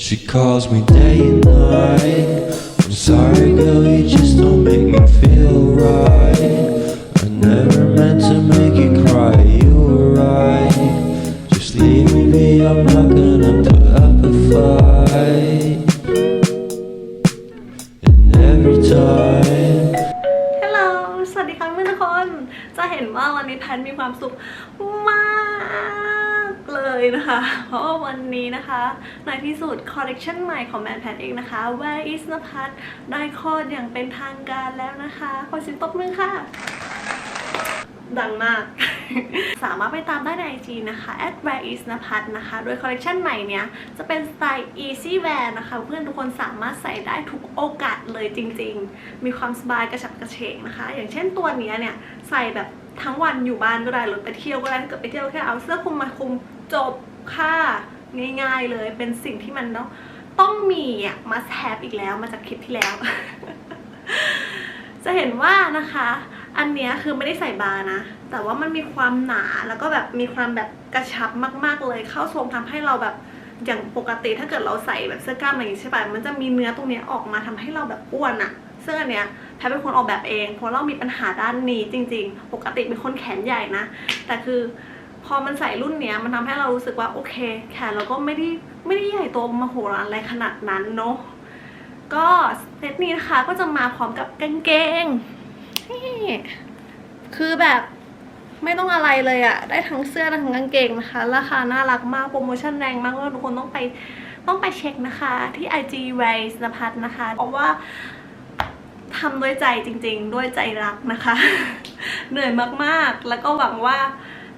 She calls me day and night. I'm sorry, girl, you just don't make me feel right. I never meant to make you cry, you were right. Just leave me be, I'm not gonna put up a fight. And every time. ฮัลโหลสวัสดีค่ะเพื่อนทุกคน จะเห็นว่าวันนี้แพนมีความสุขมาก เลยนะคะ เพราะว่าวันนี้นะคะในที่สุดคอลเลกชันใหม่ของแมนแพนเองนะคะ Where is นภัสได้คลอดอย่างเป็นทางการแล้วนะคะ ขอเสิงตบมือค่ะ ดังมาก สามารถไปตามได้ใน IG นะคะ at where is นภัสนะคะ โดยคอลเลกชันใหม่เนี้ยจะเป็นสไตล์ easy wear นะคะ เพื่อนทุกคนสามารถใส่ได้ทุกโอกาสเลยจริง ๆ มีความสบายกระฉับกระเฉงนะคะ อย่างเช่นตัวเนี้ยเนี่ยใส่แบบ ทั้งวันอยู่บ้านก็ได้หรือไปเที่ยวก็ได้ถ้าเกิดไปเที่ยวแค่เอาเสื้อคลุมมาคลุมจบค่ะง่ายๆเลยเป็นสิ่งที่มันต้องต้องมีอะ must have อีกแล้วมาจากคลิปที่แล้ว จะเห็นว่านะคะ อันเนี้ยคือไม่ได้ใส่บาร์นะ แต่ว่ามันมีความหนาแล้วก็แบบมีความแบบกระชับมาก ๆเลยเข้าทรงทำให้เราแบบ อย่างปกติถ้าเกิดเราใส่แบบเสื้อกล้ามอะไรอย่างงี้ใช่ป่ะมันจะมีเนื้อตรงเนี้ยออกมาทำให้เราแบบอ้วนอะซึ่งอันเนี้ยแพทเป็นคนออกแบบเอง เพราะเรามีปัญหาด้านนี้จริง ๆ ปกติเป็นคนแขนใหญ่นะ แต่คือพอมันใส่รุ่นเนี้ยมันทำให้เรารู้สึกว่าโอเค แขนเราก็ไม่ได้ไม่ได้ใหญ่โตมโหฬารอะไรขนาดนั้นเนาะก็เซตนี้นะคะก็จะมาพร้อมกับกางเกงนี่คือแบบ ไม่ต้องอะไรเลยอะได้ทั้งเสื้อทั้งกางเกงนะคะ ราคาน่ารักมากโปรโมชั่นแรงมากทุกคนต้องไปต้องไปเช็คนะคะ ที่ IG w a y สนพัฒน์นะคะเพราะว่าทำด้วยใจจริง ๆ ด้วยใจรักนะคะ เหนื่อยมากๆ แล้วก็หวังว่า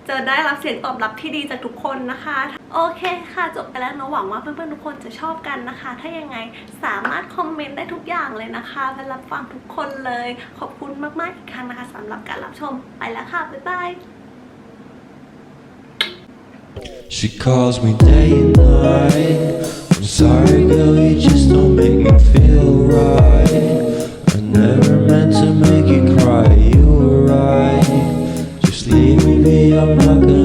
จะได้รับเสียงตอบรับที่ดีจากทุกคนนะคะ โอเคค่ะ จบไปแล้วเนาะหวังว่าเพื่อนๆทุกคนจะชอบกันนะคะ ถ้ายังไงสามารถคอมเมนต์ได้ทุกอย่างเลยนะคะไปรับฟังทุกคนเลย ขอบคุณมากๆอีกครั้งนะคะสำหรับการรับชมไปแล้วค่ะ บ๊ายบาย She calls me day and night I'm sorry girl you just don't make me feel right I never meant to make you cry you were right Just leave me be I'm not gonna